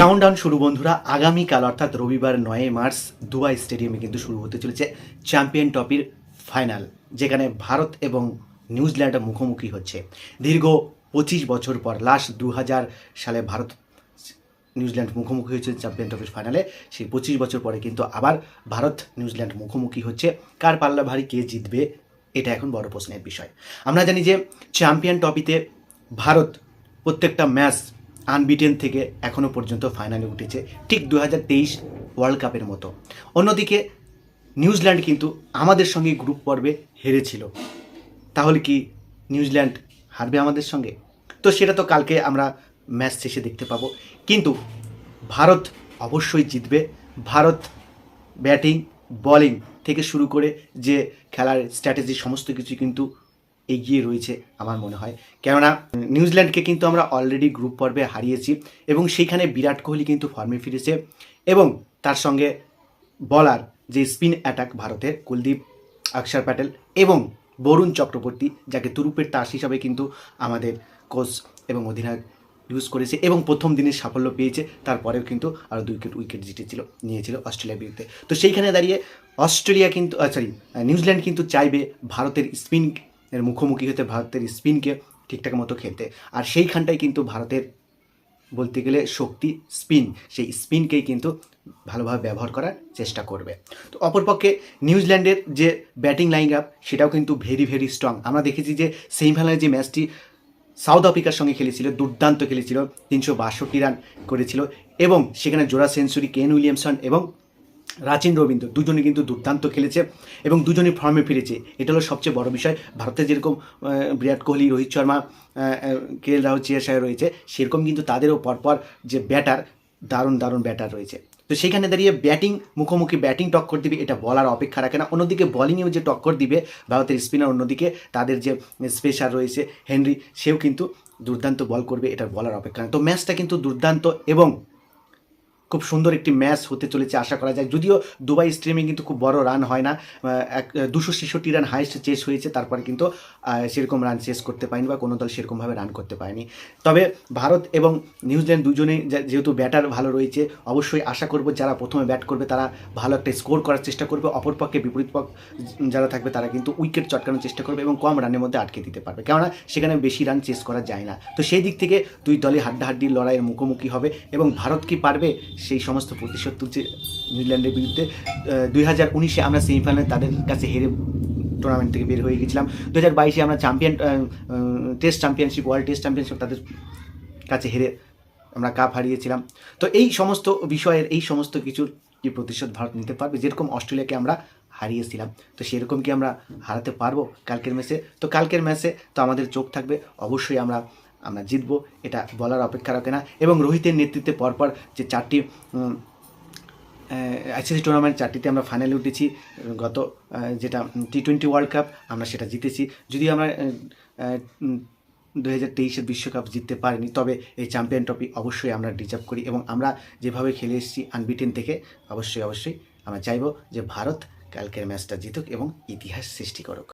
Countdown শুরু বন্ধুরা, আগামীকাল অর্থাৎ রবিবার নয় মার্চ দুবাই স্টেডিয়ামে কিন্তু শুরু হতে চলেছে চ্যাম্পিয়ন ট্রফির ফাইনাল, যেখানে ভারত এবং নিউজিল্যান্ড মুখোমুখি হচ্ছে। দীর্ঘ পঁচিশ বছর পর, লাস্ট দু হাজার সালে ভারত নিউজিল্যান্ড মুখোমুখি হয়েছে চ্যাম্পিয়ন ট্রফির ফাইনালে। সেই পঁচিশ বছর পরে কিন্তু আবার ভারত নিউজিল্যান্ড মুখোমুখি হচ্ছে। কার পাল্লা ভারী কে জিতবে, এটা এখন বড় প্রশ্নের বিষয়। আমরা জানি যে চ্যাম্পিয়ন ট্রফিতে ভারত প্রত্যেকটা ম্যাচ আনবিটেন থেকে এখনও পর্যন্ত ফাইনালে উঠেছে, ঠিক দু হাজার তেইশ ওয়ার্ল্ড কাপের মতো। অন্যদিকে, নিউজিল্যান্ড কিন্তু আমাদের সঙ্গে গ্রুপ পর্বে হেরেছিল। তাহলে কি নিউজিল্যান্ড হারবে আমাদের সঙ্গে? তো সেটা তো কালকে আমরা ম্যাচ শেষে দেখতে পাবো। কিন্তু ভারত অবশ্যই জিতবে। ভারত ব্যাটিং, বোলিং থেকে শুরু করে যে খেলার স্ট্র্যাটেজি, সমস্ত কিছু কিন্তু এগিয়ে রয়েছে আমার মনে হয়। কেননা, নিউজিল্যান্ডকে কিন্তু আমরা অলরেডি গ্রুপ পর্বে হারিয়েছি এবং সেইখানে বিরাট কোহলি কিন্তু ফর্মে ফিরেছে এবং তার সঙ্গে বলার যে স্পিন অ্যাটাক ভারতের কুলদীপ অক্ষর প্যাটেল এবং বরুণ চক্রবর্তী, যাকে তুরুপের তাস হিসাবে কিন্তু আমাদের কোচ এবং অধিনায়ক ইউজ করেছে এবং প্রথম দিনের সাফল্য পেয়েছে, তারপরেও কিন্তু আরও দুই উইকেট উইকেট জিতেছিল, নিয়েছিল অস্ট্রেলিয়ার বিরুদ্ধে। তো সেইখানে দাঁড়িয়ে অস্ট্রেলিয়া কিন্তু সরি নিউজিল্যান্ড কিন্তু চাইবে ভারতের স্পিন মুখোমুখি হতে ভারতের স্পিনকে ঠিকঠাক মতো খেলতে। আর সেইখানটাই কিন্তু ভারতের বলতে গেলে শক্তি স্পিন। সেই স্পিনকেই কিন্তু ভালোভাবে ব্যবহার করার চেষ্টা করবে। তো অপরপক্ষে নিউজিল্যান্ডের যে ব্যাটিং লাইন আপ, সেটাও কিন্তু ভেরি ভেরি স্ট্রং। আমরা দেখেছি যে সেমিফাইনালে যে ম্যাচটি সাউথ আফ্রিকার সঙ্গে খেলেছিল, দুর্দান্ত খেলেছিল, তিনশো বাষট্টি রান করেছিল এবং সেখানে জোড়া সেঞ্চুরি কেন উইলিয়ামসন এবং রাচিন রবীন্দ্র দুজনে কিন্তু দুর্দান্ত খেলেছে এবং দুজনই ফর্মে ফিরেছে। এটা হলো সবচেয়ে বড় বিষয়। ভারতের যেরকম বিরাট কোহলি, রোহিত শর্মা কে এল রাহুল চেয়ারশায় রয়েছে, সেরকম কিন্তু তাদেরও পরপর যে ব্যাটার দারুণ দারুণ ব্যাটার রয়েছে। তো সেখানে দাঁড়িয়ে ব্যাটিং মুখোমুখি ব্যাটিং টক্কর দিবে, এটা বলার অপেক্ষা রাখে না। অন্যদিকে বলিংয়েও যে টক্কর দিবে, ভারতের স্পিনার অন্যদিকে, তাদের যে স্পেশাল রয়েছে হেনরি সেও কিন্তু দুর্দান্ত বল করবে এটার বলার অপেক্ষা তো ম্যাচটা কিন্তু দুর্দান্ত এবং খুব সুন্দর একটি ম্যাচ হতে চলেছে আশা করা যায়। যদিও দুবাই স্ট্রিমে কিন্তু খুব বড় রান হয় না। এক দুশো ছেষট্টি রান হাইস্ট চেস হয়েছে, তারপরে কিন্তু সেরকম রান চেস করতে পারেনি বা কোনো দল সেরকমভাবে রান করতে পারেনি। তবে ভারত এবং নিউজিল্যান্ড দুজনেই যেহেতু ব্যাটার ভালো রয়েছে, অবশ্যই আশা করব যারা প্রথমে ব্যাট করবে, তারা ভালো একটা স্কোর করার চেষ্টা করবে। অপরপক্ষে বিপরীত পক্ষ, যারা থাকবে, তারা কিন্তু উইকেট চটকানোর চেষ্টা করবে এবং কম রানের মধ্যে আটকে দিতে পারবে। কেননা, সেখানে বেশি রান চেস করা যায় না। তো সেই দিক থেকে দুই দলে হাড্ডাহাড্ডির লড়াইয়ের মুখোমুখি হবে এবং ভারত কি পারবে সেই সমস্ত প্রতিশোধ তুলছে নিউজিল্যান্ডের বিরুদ্ধে। দুই হাজার উনিশে আমরা সেমিফাইনালে তাদের কাছে হেরে টুর্নামেন্ট থেকে বের হয়ে গেছিলাম। দু হাজার বাইশে আমরা champion test championship world test championship তাদের কাছে হেরে আমরা কাপ হারিয়েছিলাম। তো এই সমস্ত বিষয়ের, এই সমস্ত কিছুর কি প্রতিশোধ ভারত নিতে পারবে, যেরকম অস্ট্রেলিয়াকে আমরা হারিয়েছিলাম, তো সেরকম কি আমরা হারাতে পারব কালকের ম্যাচে তো কালকের ম্যাচে তো আমাদের চোখ থাকবে। অবশ্যই আমরা আমরা জিতবো, এটা বলার অপেক্ষা রাখে না। এবং রোহিতের নেতৃত্বে পরপর যে চারটি আইসিসি টুর্নামেন্ট চারটিতে আমরা ফাইনালে উঠেছি। গত যেটা টি টোয়েন্টি ওয়ার্ল্ড কাপ আমরা সেটা জিতেছি। যদি আমরা দু হাজার তেইশের বিশ্বকাপ জিততে পারিনি, তবে এই চ্যাম্পিয়ন ট্রফি অবশ্যই আমরা ডিজার্ভ করি। এবং আমরা যেভাবে খেলে এসেছি আনবিটেন থেকে, অবশ্যই অবশ্যই আমরা চাইব যে ভারত কালকের ম্যাচটা জিতুক এবং ইতিহাস সৃষ্টি করুক।